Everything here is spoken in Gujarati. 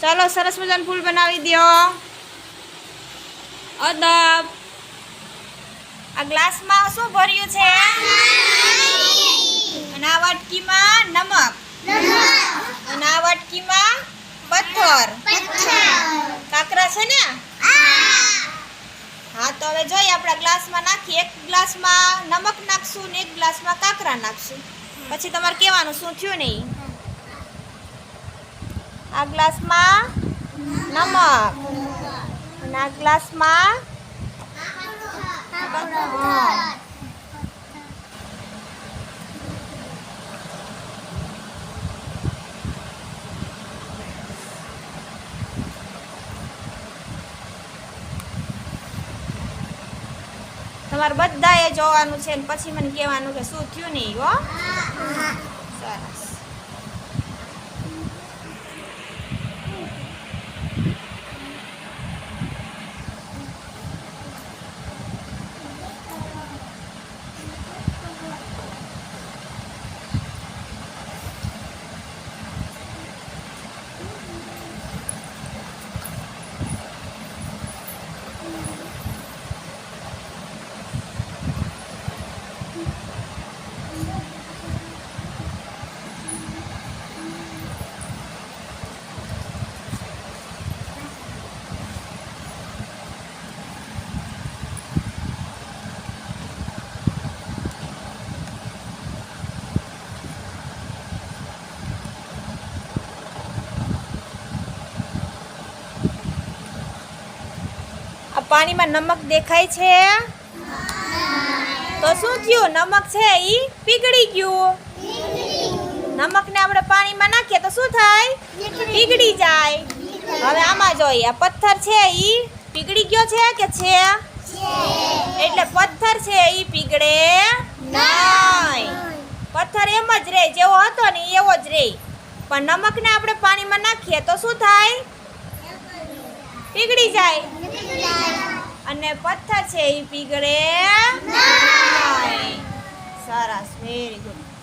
ચાલો સરસ મજાનું ફૂલ બનાવી દો અદબ. આ ગ્લાસમાં શું ભર્યું છે? અને આ વાટકીમાં નમક. અને આ વાટકીમાં પથ્થર. કાકરા છે ને? હા, તો હવે જોઈએ આપણા ગ્લાસમાં નાખી એક ગ્લાસમાં નમક નાખશું ને એક ગ્લાસમાં કાકરા નાખશું. પછી તમારે કહેવાનું શું થયું નહીં? આ ગ્લાસમાં નમક. અને આ ગ્લાસમાં તમારે બધાએ જોવાનું છે પછી મને કહેવાનું કે શું થયું નહીં હો. સરસ. પાણીમાં નમક દેખાય છે? તો શું થયું? નમક છે એ પીગળી ગયું. નમકને આપણે પાણીમાં નાખીએ તો શું થાય? પીગળી જાય. હવે આમાં જોઈએ પથ્થર છે એ પીગળી ગયો છે કે છે? એટલે પથ્થર છે એ પીગળે નહીં. પથ્થર એમ જ રહે જેવો હતો ને એવો જ રહે પણ નમકને આપણે પાણીમાં નાખીએ તો શું થાય? પીગળી જાય. અને પથ્થર છે એ પીગળે સરસ વેરી ગુડ